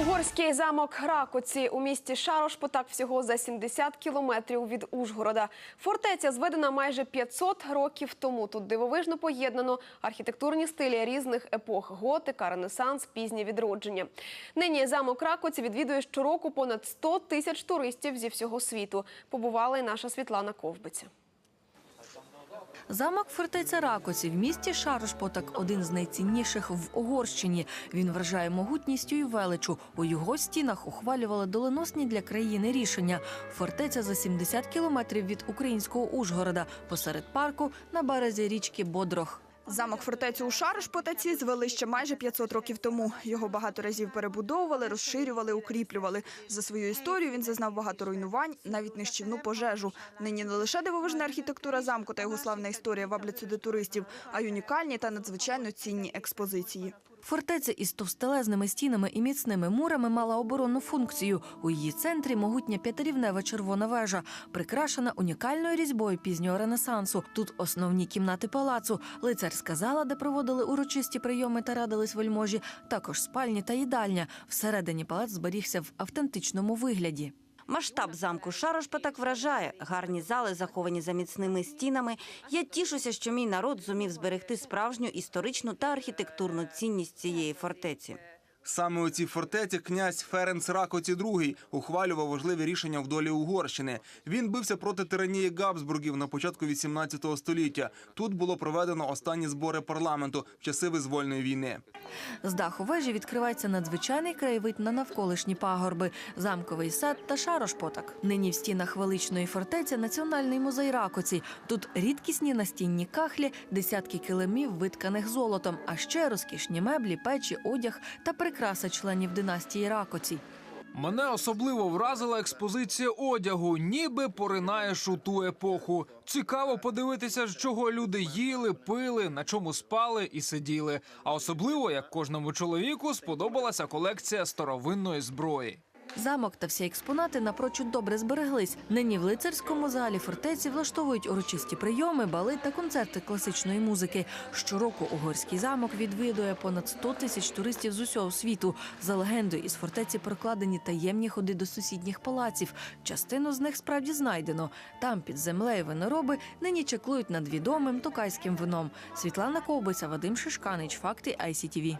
Угорський замок Ракоці у місті Шарош-Потак всього за 70 кілометрів від Ужгорода. Фортеця зведена майже 500 років тому. Тут дивовижно поєднано архітектурні стилі різних епох: готика, ренесанс, пізнє відродження. Нині замок Ракоці відвідує щороку понад 100 тисяч туристів зі всього світу. Побувала і наша Світлана Ковбиця. Замок фортеця Ракоці в місті Шарошпотак – один з найцінніших в Угорщині. Він вражає могутністю і величу. У його стінах ухвалювали доленосні для країни рішення. Фортеця за 70 кілометрів від українського Ужгорода, посеред парку на березі річки Бодрох. Замок фортецю у Шарош-Потаці звели ще майже 500 років тому. Його багато разів перебудовували, розширювали, укріплювали. За свою історію він зазнав багато руйнувань, навіть нищівну пожежу. Нині не лише дивовижна архітектура замку та його славна історія ваблять сюди туристів, а й унікальні та надзвичайно цінні експозиції. Фортеця із товстелезними стінами і міцними мурами мала оборонну функцію. У її центрі могутня п'ятирівнева червона вежа, прикрашена унікальною різьбою пізнього ренесансу. Тут основні кімнати палацу. Лицарська зала, де проводили урочисті прийоми та радились вельможі, також спальні та їдальня. Всередині палац зберігся в автентичному вигляді. Масштаб замку Шарошпа так вражає. Гарні зали заховані за міцними стінами. Я тішуся, що мій народ зумів зберегти справжню історичну та архітектурну цінність цієї фортеці. Саме у цій фортеці князь Ференц Ракоці II ухвалював важливі рішення в долі Угорщини. Він бився проти тиранії Габсбургів на початку 18 століття. Тут було проведено останні збори парламенту в часи визвольної війни. З даху вежі відкривається надзвичайний краєвид на навколишні пагорби, замковий сад та шарошпотак. Нині в стінах величної фортеці національний музей Ракоці. Тут рідкісні настінні кахлі, десятки килимів, витканих золотом, а ще розкішні меблі, печі, одяг та прикраси членів династії Ракоці. Мене особливо вразила експозиція одягу, ніби поринаєш у ту епоху. Цікаво подивитися, з чого люди їли, пили, на чому спали і сиділи. А особливо, як кожному чоловіку, сподобалася колекція старовинної зброї. Замок та всі експонати напрочуд добре збереглись. Нині в лицарському залі фортеці влаштовують урочисті прийоми, бали та концерти класичної музики. Щороку угорський замок відвідує понад 100 тисяч туристів з усього світу. За легендою, із фортеці прокладені таємні ходи до сусідніх палаців. Частину з них справді знайдено. Там під землею винороби нині чеклують над відомим токайським вином. Світлана Ковбиця, Вадим Шишканич, факти ICTV.